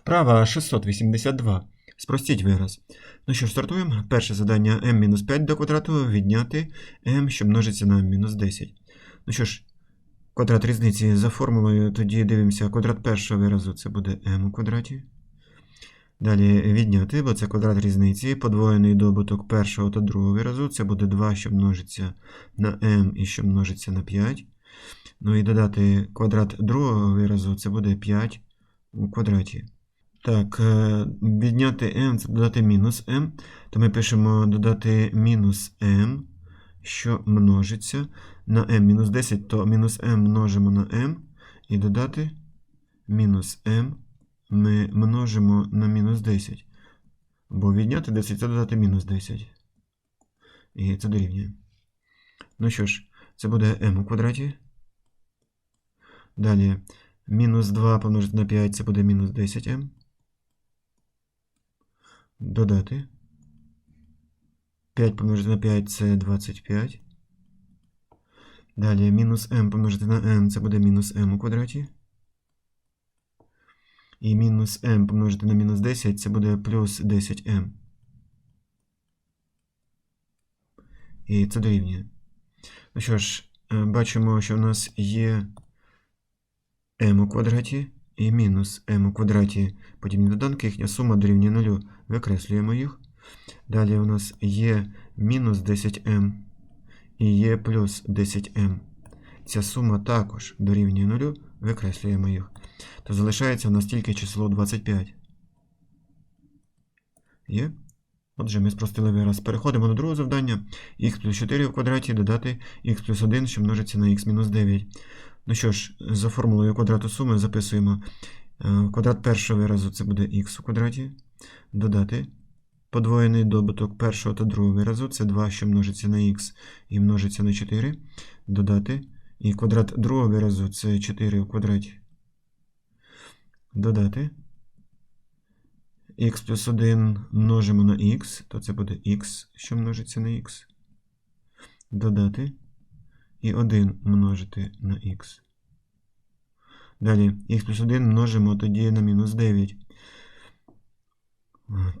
Вправа 682. Спростіть вираз. Ну що ж, стартуємо. Перше завдання m-5 до квадрату відняти m, що множиться на m-10. Ну що ж, квадрат різниці за формулою, тоді дивимося, квадрат першого виразу це буде m у квадраті. Далі відняти, бо це квадрат різниці. Подвоєний добуток першого та другого виразу. Це буде 2, що множиться на m і що множиться на 5. Ну і додати квадрат другого виразу, це буде 5 у квадраті. Так, е, відняти m це додати мінус m, то ми пишемо додати мінус m, що множиться на m мінус 10, то мінус m множимо на m і додати мінус m ми множимо на мінус 10. Бо відняти 10 це додати мінус 10. І це дорівнює. Ну що ж, це буде m у квадраті. Далі мінус 2 помножити на 5 це буде мінус 10m. Додати. 5 помножити на 5 це 25. Далі мінус m помножити на m це буде мінус m у квадраті. І мінус m помножити на мінус 10 це буде плюс 10m. І це дорівнює. Ну що ж, е, бачимо, що в нас є m у квадраті і мінус m у квадраті подібні доданки, їхня сума дорівнює 0. Викреслюємо їх. Далі у нас є мінус 10m і є плюс 10m. Ця сума також дорівнює 0. Викреслюємо їх. То залишається у нас тільки число 25. Є? Отже, ми спростили вираз. Переходимо до другого завдання. х плюс 4 в квадраті додати х плюс 1, що множиться на х мінус 9. Ну що ж, за формулою квадрату суми записуємо е, квадрат першого виразу це буде х у квадраті. Додати подвоєний добуток першого та другого виразу це 2, що множиться на х і множиться на 4. Додати. І квадрат другого виразу це 4 у квадраті. Додати. х плюс 1 множимо на х, то це буде х, що множиться на х. Додати. І 1 множити на х. Далі х плюс 1 множимо тоді на мінус 9.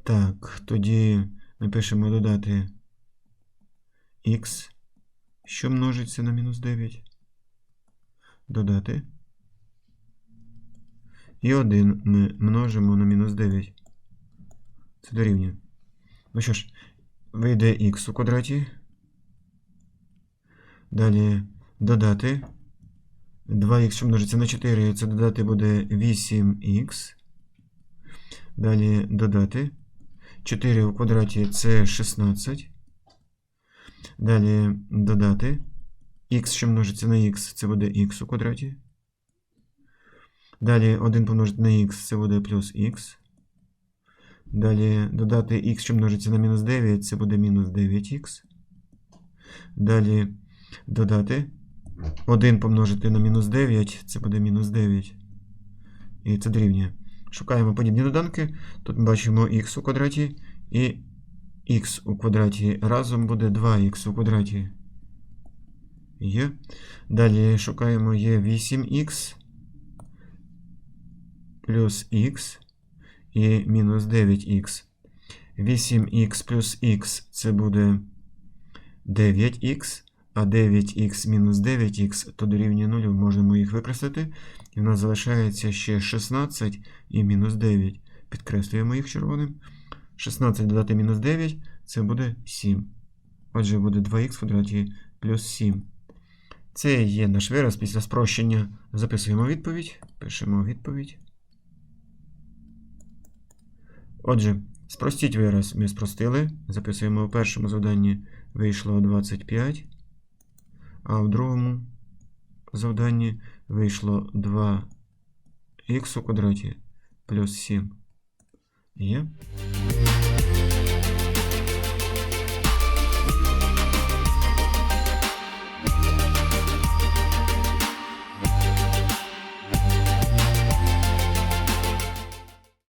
Так, тоді ми пишемо додати х, що множиться на мінус 9. Додати. І 1 ми множимо на мінус 9. Це дорівнює. Ну що ж, вийде х у квадраті. Далі додати. 2х, що множиться на 4, це додати буде 8х. Далі додати. 4 у квадраті це 16. Далі додати. х, що множиться на х, це буде х у квадраті. Далі 1 помножити на х, це буде плюс х. Далі додати х, що множиться на мінус 9, це буде мінус 9х. Далі додати 1 помножити на мінус 9, це буде мінус 9. І це дорівнює. Шукаємо подібні доданки. Тут ми бачимо х у квадраті і х у квадраті. Разом буде 2х у квадраті. Є. Далі шукаємо є 8х плюс х і мінус 9х. 8х плюс х це буде 9х, а 9х мінус 9х то дорівнює 0, можемо їх викреслити. І в нас залишається ще 16 і мінус 9. Підкреслюємо їх червоним. 16 додати мінус 9 це буде 7. Отже, буде 2х в квадраті плюс 7. Це є наш вираз після спрощення. Записуємо відповідь. Пишемо відповідь. Отже, спростіть вираз ми спростили. Записуємо у першому завданні вийшло 25, а в другому завданні вийшло 2х у квадраті плюс 7. Є.